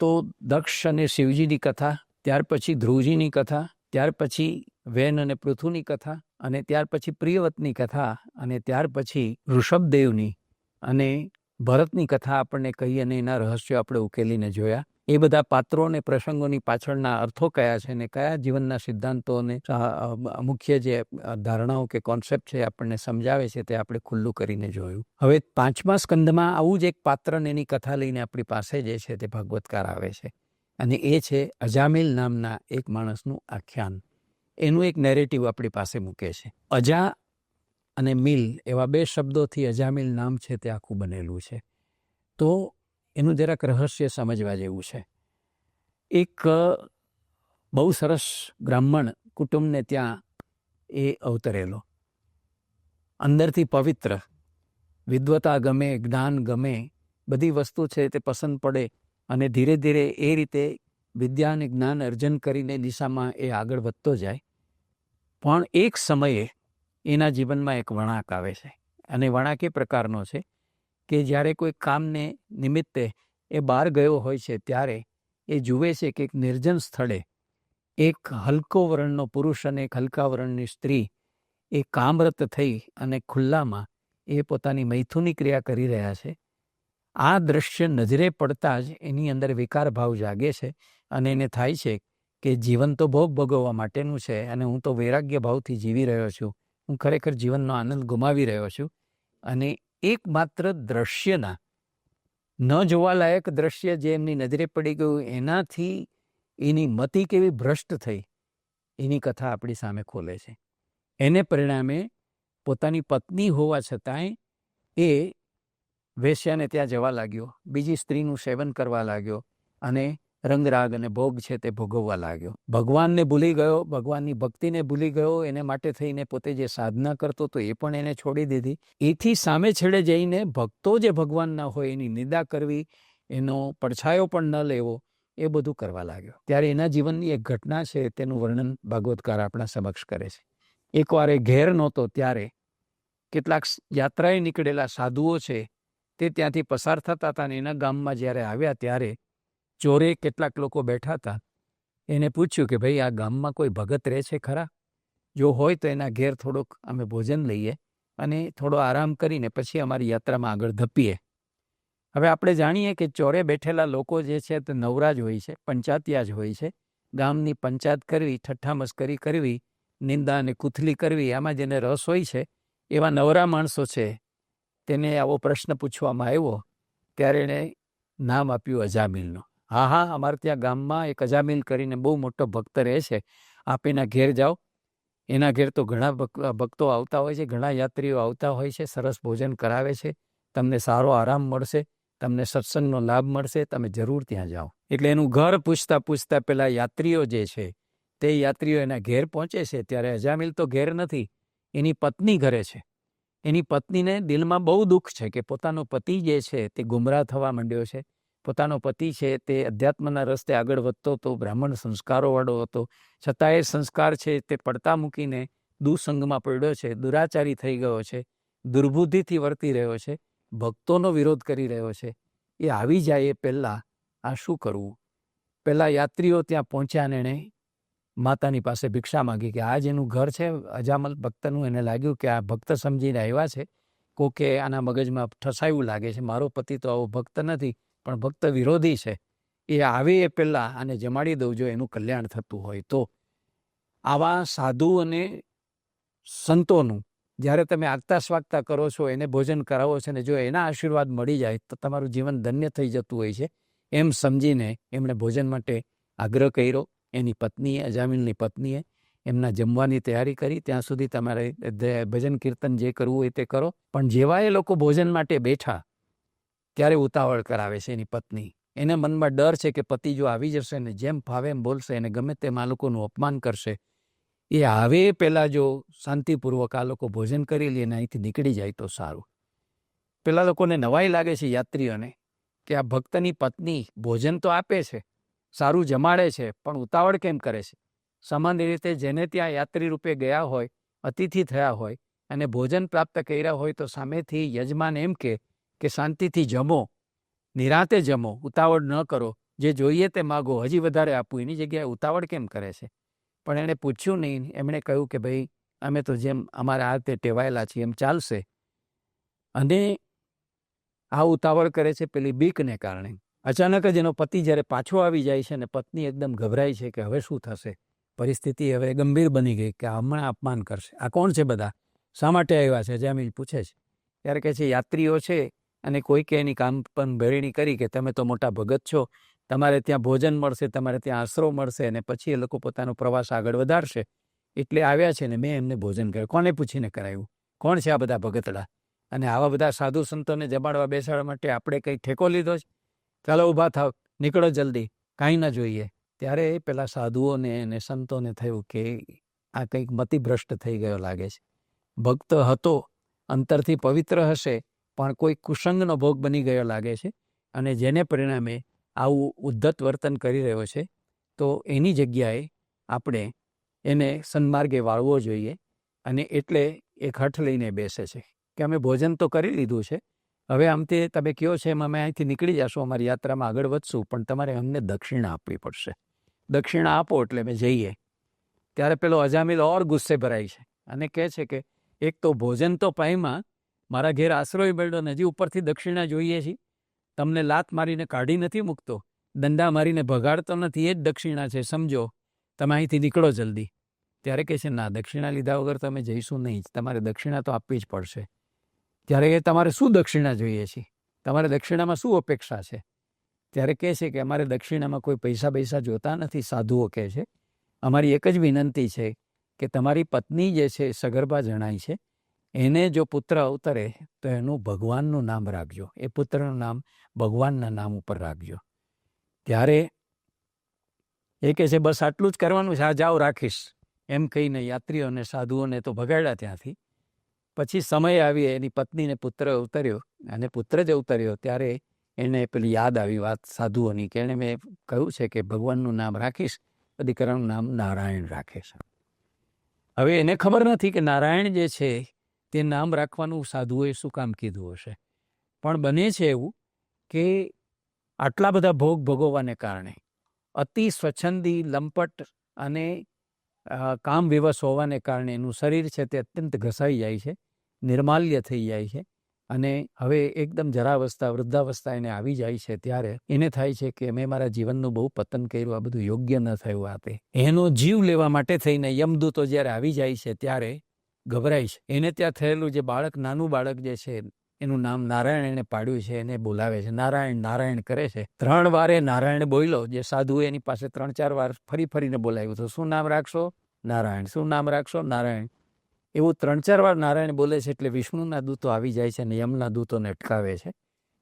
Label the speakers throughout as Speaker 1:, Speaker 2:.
Speaker 1: તો દક્ષ અને શિવજીની કથા, ત્યાર પછી ધ્રુવજીની કથા, ત્યાર પછી વેન અને પૃથુની કથા અને ત્યાર પછી પ્રિયવતની કથા અને ત્યાર પછી ઋષભદેવની અને ભરતની કથા આપણને કહી અને એના રહસ્યો આપણે ઉકેલીને જોયા. એ બધા પાત્રો અને પ્રસંગોની પાછળના અર્થો કયા છે ને કયા જીવનના સિદ્ધાંતો અને મુખ્ય જે ધારણાઓ કે કોન્સેપ્ટ છે આપણને સમજાવે છે તે આપણે ખુલ્લું કરીને જોયું. હવે પાંચમા સ્કંદમાં આવું જ એક પાત્ર એની કથા લઈને આપણી પાસે જે છે તે ભાગવતકાર આવે છે. અને એ છે અજામિલ નામના એક માણસનું આખ્યાન. એનું એક નેરેટિવ આપણી પાસે મૂકે છે. અજા અને મિલ એવા બે શબ્દોથી અજામિલ નામ છે તે આખું બનેલું છે. તો એનું જરાક રહસ્ય સમજવા જેવું છે. એક બહુ સરસ બ્રાહ્મણ કુટુંબને ત્યાં એ અવતરેલો. અંદરથી પવિત્ર. વિદ્વતા ગમે, જ્ઞાન ગમે, બધી વસ્તુ છે તે પસંદ પડે અને ધીરે ધીરે એ રીતે વિદ્યા અને જ્ઞાન અર્જન કરીને દિશામાં એ આગળ વધતો જાય. પણ એક સમયે એના જીવનમાં એક વળાંક આવે છે અને વળાંક એ પ્રકારનો છે કે જ્યારે કોઈ કામને નિમિત્તે એ બહાર ગયો હોય છે, ત્યારે એ જુએ છે કે એક નિર્જન સ્થળે એક હલકો વર્ણનો પુરુષ અને એક હલકા વર્ણની સ્ત્રી એ કામરત થઈ અને ખુલ્લામાં એ પોતાની મૈથુની ક્રિયા કરી રહ્યા છે. આ દ્રશ્ય નજરે પડતા જ એની અંદર વિકાર ભાવ જાગે છે અને એને થાય છે કે જીવન તો ભોગ ભોગવવા માટેનું છે અને હું તો વૈરાગ્ય ભાવથી જીવી રહ્યો છું. હું ખરેખર જીવનનો આનંદ ગુમાવી રહ્યો છું અને એકમાત્ર દ્રશ્યના, ન જોવાલાયક દ્રશ્ય જે એમની નજરે પડી ગયું, એનાથી એની મતિ કેવી ભ્રષ્ટ થઈ, એની કથા આપણી સામે ખોલે છે. એને પરિણામે પોતાની પત્ની હોવા છતાંય એ વેશ્યાને ત્યાં જવા લાગ્યો, બીજી સ્ત્રીનું સેવન કરવા લાગ્યો અને રંગરાગ અને ભોગ છે તે ભોગવવા લાગ્યો. ભગવાનને ભૂલી ગયો, ભગવાનની ભક્તિને ભૂલી ગયો, એને માટે થઈને પોતે જે સાધના કરતો હતો એ પણ એને છોડી દીધી. એથી સામે છેડે જઈને ભક્તો જે ભગવાનના હોય એની નિંદા કરવી, એનો પડછાયો પણ ન લેવો, એ બધું કરવા લાગ્યો. ત્યારે એના જીવનની એક ઘટના છે તેનું વર્ણન ભાગવતકાર આપણા સમક્ષ કરે છે. એકવાર એ ઘેર નહોતો ત્યારે કેટલાક યાત્રાએ નીકળેલા સાધુઓ છે તે ત્યાંથી પસાર થતા હતા અને એના ગામમાં જ્યારે આવ્યા ત્યારે ચોરે કેટલાક લોકો બેઠા હતા. એને પૂછ્યું કે, ભાઈ, આ ગામમાં કોઈ ભગત રહે છે ખરા? જો હોય તો એના ઘેર થોડુંક અમે ભોજન લઈએ અને થોડો આરામ કરીને પછી અમારી યાત્રામાં આગળ ધપીએ. હવે આપણે જાણીએ કે ચોરે બેઠેલા લોકો જે છે તે નવરા જ હોય છે, પંચાતિયા જ હોય છે. ગામની પંચાયત કરવી ઠઠ્ઠા મસ્કરી કરવી, નિંદા અને કુથલી કરવી, આમાં જેને રસ હોય છે, એવા નવરા માણસો છે. તેને આવો પ્રશ્ન પૂછવામાં આવ્યો, ત્યારે એણે નામ આપ્યું અજામિલનું. હા હા, અમારે ત્યાં ગામમાં એક અજામિલ કરીને બહુ મોટો ભક્ત રહે છે. આપ એના ઘેર જાઓ. એના ઘેર તો ઘણા ભક્તો આવતા હોય છે, ઘણા યાત્રીઓ આવતા હોય છે, સરસ ભોજન કરાવે છે. તમને સારો આરામ મળશે, તમને સત્સંગનો લાભ મળશે, તમે જરૂર ત્યાં જાઓ. એટલે એનું ઘર પૂછતા પૂછતા પેલા યાત્રીઓ જે છે, તે યાત્રીઓ એના ઘેર પહોંચે છે. ત્યારે અજામિલ તો ઘેર નથી, એની પત્ની ઘરે છે. એની પત્નીને દિલમાં બહુ દુઃખ છે કે પોતાનો પતિ જે છે, તે ગુમરાહ થવા માંડ્યો છે. પોતાનો પતિ છે તે અધ્યાત્મના રસ્તે આગળ વધતો હતો, બ્રાહ્મણ સંસ્કારોવાળો હતો. છતાં એ સંસ્કાર છે તે પડતા મૂકીને દુસંગમાં પડ્યો છે, દુરાચારી થઈ ગયો છે, દુર્બુદ્ધિથી વર્તી રહ્યો છે, ભક્તોનો વિરોધ કરી રહ્યો છે. એ આવી જાય એ પહેલાં આ શું કરવું? પહેલાં યાત્રીઓ ત્યાં પહોંચ્યા અને એણે માતાની પાસે ભિક્ષા માંગી કે આ જેનું ઘર છે, અજામલ ભક્તનું. એને લાગ્યું કે આ ભક્ત સમજીને આવ્યા છે. કોકે આના મગજમાં ઠસાયું લાગે છે, મારો પતિ તો આવો ભક્ત નથી. પણ ભક્ત વિરોધી છે, એ આવે એ પહેલાં આને જમાડી દઉં જો એનું કલ્યાણ થતું હોય તો. આવા સાધુ અને સંતોનું જ્યારે તમે આગતા સ્વાગતા કરો છો, એને ભોજન કરાવો છો ને જો એના આશીર્વાદ મળી જાય તો તમારું જીવન ધન્ય થઈ જતું હોય છે. એમ સમજીને એમણે ભોજન માટે આગ્રહ કર્યો. એની પત્નીએ, અજામિલની પત્નીએ એમના જમવાની તૈયારી કરી. ત્યાં સુધી તમારે ભજન કીર્તન જે કરવું હોય તે કરો. પણ જેવા એ લોકો ભોજન માટે બેઠા ત્યારે ઉતાવળ કરાવે છે એની પત્ની. એને મનમાં ડર છે કે પતિ જો આવી જશે ને જેમ ફાવે એમ બોલશે અને ગમે તેમ આ લોકોનું અપમાન કરશે, એ આવે પહેલાં જો શાંતિપૂર્વક આ લોકો ભોજન કરી લે ને અહીંથી નીકળી જાય તો સારું. પેલા લોકોને નવાઈ લાગે છે યાત્રીઓને કે આ ભક્તની પત્ની ભોજન તો આપે છે, સારું જમાડે છે, પણ ઉતાવળ કેમ કરે છે? સામાન્ય રીતે જેને ત્યાં યાત્રી રૂપે ગયા હોય, અતિથિ થયા હોય અને ભોજન પ્રાપ્ત કર્યા હોય તો સામેથી યજમાન એમ કે કે શાંતિથી જમો, નિરાતે જમો, ઉતાવળ ન કરો. જે જોઈએ તે માગો. હજી વધારે આપવું. એની જગ્યાએ ઉતાવળ કેમ કરે છે? પણ એણે પૂછ્યું નહીં. એમણે કહ્યું કે ભાઈ, અમે તો જેમ અમારા તે ટેવાયેલા છીએ, એમ ચાલશે. અને આ ઉતાવળ કરે છે પેલી બીકને કારણે. અચાનક જ એનો પતિ જ્યારે પાછો આવી જાય છે અને પત્ની એકદમ ગભરાય છે કે હવે શું થશે? પરિસ્થિતિ હવે ગંભીર બની ગઈ કે હમણાં અપમાન કરશે. આ કોણ છે બધા? શા માટે આવ્યા છે? જામીલ પૂછે છે. ત્યારે કહે છે, યાત્રીઓ છે. અને કોઈકે એની કામ પણ ભેરણી કરી કે તમે તો મોટા ભગત છો, તમારે ત્યાં ભોજન મળશે, તમારે ત્યાં આશરો મળશે અને પછી એ લોકો પોતાનો પ્રવાસ આગળ વધારશે. એટલે આવ્યા છે ને મેં એમને ભોજન કર્યું. કોને પૂછીને કરાયું? કોણ છે આ બધા ભગતડા? અને આવા બધા સાધુ સંતોને જમાડવા બેસાડવા માટે આપણે કંઈ ઠેકો લીધો છે? ચાલો ઊભા થાવ. નીકળો જલ્દી. કાંઈ ના જોઈએ. ત્યારે પેલા સાધુઓને અને સંતોને થયું કે આ કંઈક મતિભ્રષ્ટ થઈ ગયો લાગે છે. ભક્ત હતો, અંતરથી પવિત્ર હશે પણ કોઈ કુસંગનો ભોગ બની ગયો લાગે છે અને જેને પરિણામે આવું ઉદ્ધત વર્તન કરી રહ્યો છે, તો એની જગ્યાએ આપણે એને સન્માર્ગે વાળવો જોઈએ અને એટલે એક હઠ લઈને બેસે છે કે અમે ભોજન તો કરી લીધું છે, હવે આમ તે તમે કહો છે એમ અમે અહીંથી નીકળી જશું, અમારી યાત્રામાં આગળ વધશું, પણ તમારે અમને દક્ષિણા આપવી પડશે. દક્ષિણા આપો એટલે અમે જઈએ. ત્યારે પેલો અજામિલ ઓર ગુસ્સે ભરાય છે અને કહે છે કે, એક તો ભોજન તો પાઈમાં મારા ઘેર આશ્રય મળ્યો ને હજી ઉપરથી દક્ષિણા જોઈએ છીએ તમને લાત મારીને કાઢી નથી મૂકતો. દંડા મારીને ભગાડતો નથી, એ જ દક્ષિણા છે, સમજો. તમે અહીંથી નીકળો જલ્દી. ત્યારે કહે છે, ના, દક્ષિણા લીધા વગર તમે જઈશું નહીં જ. તમારે દક્ષિણા તો આપવી જ પડશે. ત્યારે એ, તમારે શું દક્ષિણા જોઈએ છે? તમારે દક્ષિણામાં શું અપેક્ષા છે? ત્યારે કહે છે કે, અમારે દક્ષિણામાં કોઈ પૈસા પૈસા જોતા નથી, સાધુઓ કહે છે. અમારી એક જ વિનંતી છે કે તમારી પત્ની જે છે સગર્ભા જણાય છે. એને જો પુત્ર અવતરે, તો એનું ભગવાનનું નામ રાખજો. એ પુત્રનું નામ ભગવાનના નામ ઉપર રાખજો. ત્યારે એ કહે છે, બસ આટલું જ કરવાનું છે આ જાઓ રાખીશ. એમ કહીને યાત્રીઓને સાધુઓને તો ભગાડ્યા ત્યાંથી. પછી સમય આવી, એની પત્નીને પુત્ર ઉતર્યો અને પુત્ર જ ઉતર્યો ત્યારે એને પેલી યાદ આવી વાત સાધુઓની કે એણે મેં કહ્યું છે કે ભગવાનનું નામ રાખીશ દીકરાનું નામ નારાયણ રાખે છે. હવે એને ખબર નથી કે નારાયણ જે છે તે નામ રાખવાનું સાધુઓએ શું કામ કીધું હશે? પણ બને છે એવું કે આટલા બધા ભોગ ભોગવવાને કારણે અતિ સ્વચ્છંદી, લંપટ અને કામ વિવશ હોવાને કારણે એનું શરીર છે તે અત્યંત ઘસાઈ જાય છે, નિર્માલ્ય થઈ જાય છે અને હવે એકદમ જરાવસ્થા, વૃદ્ધાવસ્થા એને આવી જાય છે ત્યારે એને થાય છે કે મેં મારા જીવનનું બહુ પતન કર્યું, આ બધું યોગ્ય ન થયું આ તે. એનો જીવ લેવા માટે થઈને યમદૂતો જ્યારે આવી જાય છે ત્યારે ગભરાય છે એને ત્યાં થયેલું જે બાળક, નાનું બાળક જે છે, એનું નામ નારાયણ એને પાડ્યું છે, એને બોલાવે છે. નારાયણ નારાયણ કરે છે. ત્રણ વારે નારાયણ બોલ્યો. જે સાધુએ એની પાસે ત્રણ ચાર વાર ફરી ફરીને બોલાવ્યું તો શું નામ રાખશો? નારાયણ. શું નામ રાખશો? નારાયણ. એવું ત્રણ ચાર વાર નારાયણ બોલે છે એટલે વિષ્ણુના દૂતો આવી જાય છે અને યમના દૂતોને અટકાવે છે.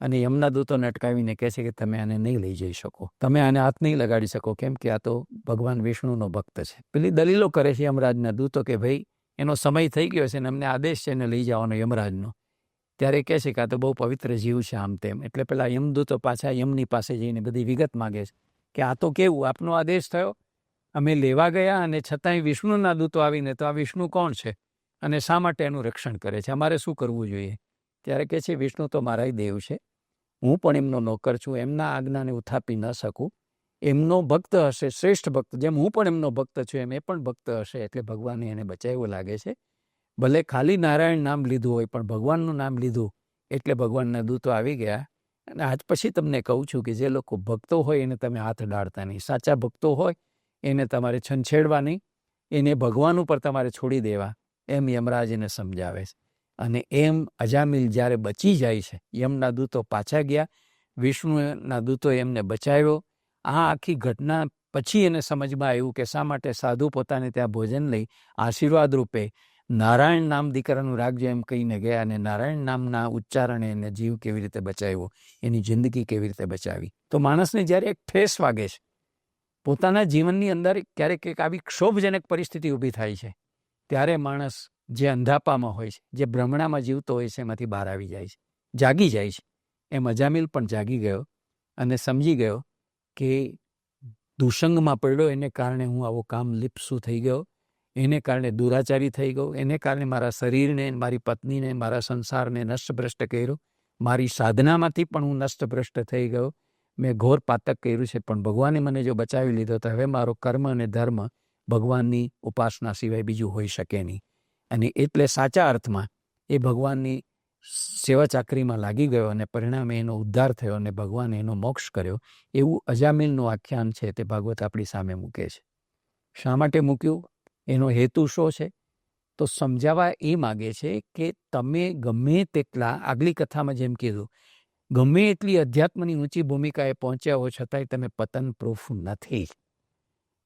Speaker 1: અને યમના દૂતોને અટકાવીને કહે છે કે, તમે આને નહીં લઈ જઈ શકો. તમે આને હાથ નહીં લગાડી શકો. કેમ કે આ તો ભગવાન વિષ્ણુનો ભક્ત છે. પેલી દલીલો કરે છે યમરાજના દૂતો કે, ભાઈ એનો સમય થઈ ગયો છે અને અમને આદેશ છે એને લઈ જવાનો યમરાજનો. ત્યારે કહે છે કે આ તો બહુ પવિત્ર જીવ છે આમ તેમ. એટલે પેલા યમદૂતો પાછા યમની પાસે જઈને બધી વિગત માગે છે કે આ તો કેવું? આપનો આદેશ થયો? અમે લેવા ગયા અને છતાંય વિષ્ણુના દૂતો આવીને તો આ વિષ્ણુ કોણ છે? અને શા માટે એનું રક્ષણ કરે છે? અમારે શું કરવું જોઈએ? ત્યારે કહે છે, વિષ્ણુ તો મારા દેવ છે. હું પણ એમનો નોકર છું. એમના આજ્ઞાને ઉથાપી ન શકું. એમનો ભક્ત હશે, શ્રેષ્ઠ ભક્ત, જેમ હું પણ એમનો ભક્ત છું, એમ એ પણ ભક્ત હશે, એટલે ભગવાને એને બચાવ્યો લાગે છે. ભલે ખાલી નારાયણ નામ લીધું હોય, પણ ભગવાનનું નામ લીધું, એટલે ભગવાનના દૂતો આવી ગયા. અને આજ પછી તમને કહું છું કે જે લોકો ભક્તો હોય, એને તમે હાથ ડાળતા નહીં. સાચા ભક્તો હોય, એને તમારે છંછેડવા નહીં. એને ભગવાન ઉપર તમારે છોડી દેવા. એમ યમરાજ એને સમજાવે છે. અને એમ અજામિલ જ્યારે બચી જાય છે, યમના દૂતો પાછા ગયા. વિષ્ણુના દૂતો એમને બચાવ્યો. આ આખી ઘટના પછી એને સમજમાં આવ્યું કે શા માટે સાધુ પોતાને ત્યાં ભોજન લઈ આશીર્વાદ રૂપે નારાયણ નામ દીકરાનું રાખજો એમ કહીને ગયા અને નારાયણ નામના ઉચ્ચારણે એને જીવ કેવી રીતે બચાવ્યો, એની જિંદગી કેવી રીતે બચાવી. તો માણસને જ્યારે એક ઠેસ વાગે છે, પોતાના જીવનની અંદર ક્યારેક એક આવી ક્ષોભજનક પરિસ્થિતિ ઊભી થાય છે. ત્યારે માણસ જે અંધાપામાં હોય છે, જે ભ્રમણામાં જીવતો હોય છે, એમાંથી બહાર આવી જાય છે. જાગી જાય છે. એમ અજામિલ પણ જાગી ગયો અને સમજી ગયો કે દુષંગમાં પડ્યો, એને કારણે હું આવો કામ લિપ્સુ થઈ ગયો. એને કારણે દુરાચારી થઈ ગયો. એને કારણે મારા શરીરને, મારી પત્નીને, મારા સંસારને નષ્ટભ્રષ્ટ કર્યો. મારી સાધનામાંથી પણ હું નષ્ટભ્રષ્ટ થઈ ગયો. મેં ઘોર પાતક કર્યું છે, પણ ભગવાને મને જો બચાવી લીધો, તો હવે મારો કર્મ અને ધર્મ ભગવાનની ઉપાસના સિવાય બીજું હોઈ શકે નહીં. અને એટલે સાચા અર્થમાં એ ભગવાનની સેવા ચાકરીમાં લાગી ગયો અને પરિણામે એનો ઉદ્ધાર થયો અને ભગવાને એનો મોક્ષ કર્યો, એવું અજામિલનું આખ્યાન છે તે ભાગવત આપણી સામે મૂકે છે. શા માટે મૂક્યું? એનો હેતુ શું છે? તો સમજાવવા એ માગે છે કે તમે ગમે તેટલા, આગલી કથામાં જેમ કીધું, ગમે એટલી અધ્યાત્મની ઊંચી ભૂમિકાએ પહોંચ્યા હો છતાંય તમે પતન પ્રૂફ નથી.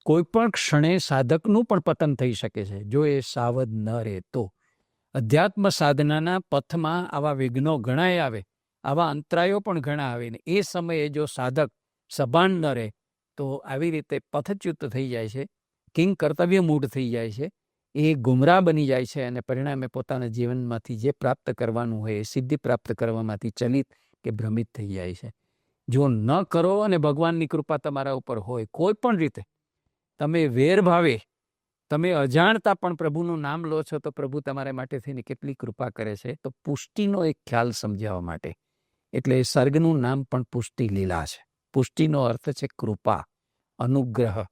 Speaker 1: કોઈ પણ ક્ષણે સાધકનું પણ પતન થઈ શકે છે. જો એ સાવધ ન રહે તો અધ્યાત્મ સાધનાના પથમાં આવા વિઘ્નો ઘણાય આવે, આવા અંતરાયો પણ ઘણા આવે ને એ સમયે જો સાધક સભાન ન રહે, તો આવી રીતે પથચ્યુત થઈ જાય છે, કિંગ કર્તવ્ય મૂઢ થઈ જાય છે, એ ગુમરાહ બની જાય છે અને પરિણામે પોતાના જીવનમાંથી જે પ્રાપ્ત કરવાનું હોય, એ સિદ્ધિ પ્રાપ્ત કરવામાંથી ચલિત કે ભ્રમિત થઈ જાય છે. જો ન કરો અને ભગવાનની કૃપા તમારા ઉપર હોય કોઈ પણ રીતે, તમે વેરભાવે તમે અજાણતા પણ પ્રભુનું નામ લો છો, તો પ્રભુ તમારા માટે થઈને કેટલી કૃપા કરે છે. તો પુષ્ટિનો એક ખ્યાલ સમજાવવા માટે. એટલે સર્ગનું નામ પણ પુષ્ટિ લીલા છે. પુષ્ટિનો અર્થ છે કૃપા, અનુગ્રહ.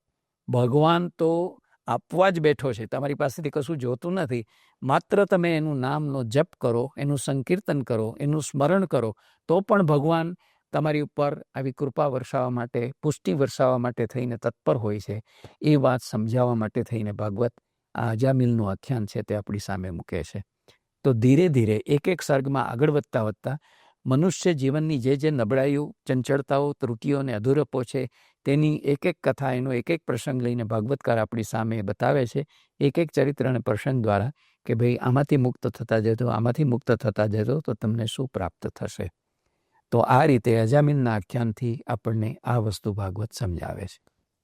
Speaker 1: ભગવાન તો આપવા જ બેઠો છે. તમારી પાસેથી કશું જોતું નથી. માત્ર તમે એનું નામનો જપ કરો, એનું સંકીર્તન કરો, એનું સ્મરણ કરો, તો પણ ભગવાન તમારી ઉપર આવી કૃપા વરસાવવા માટે, પુષ્ટિ વરસાવવા માટે થઈને તત્પર હોય છે, એ વાત સમજાવવા માટે થઈને ભાગવત આ અજામિલનું આખ્યાન છે તે આપણી સામે મૂકે છે. તો ધીરે ધીરે એક એક સર્ગમાં આગળ વધતા વધતા મનુષ્ય જીવનની જે જે નબળાઈઓ, ચંચળતાઓ, ત્રુટીઓ અને અધૂરપો છે તેની એક એક કથા, એનો એક એક પ્રસંગ લઈને ભાગવતકાર આપણી સામે બતાવે છે, એક એક ચરિત્ર અને પ્રસંગ દ્વારા કે ભાઈ આમાંથી મુક્ત થતા જતો આમાંથી મુક્ત થતા જતો તો તમને શું પ્રાપ્ત થશે? તો આ રીતે અજામીનના આખ્યાનથી આપણને આ વસ્તુ ભાગવત સમજાવે છે.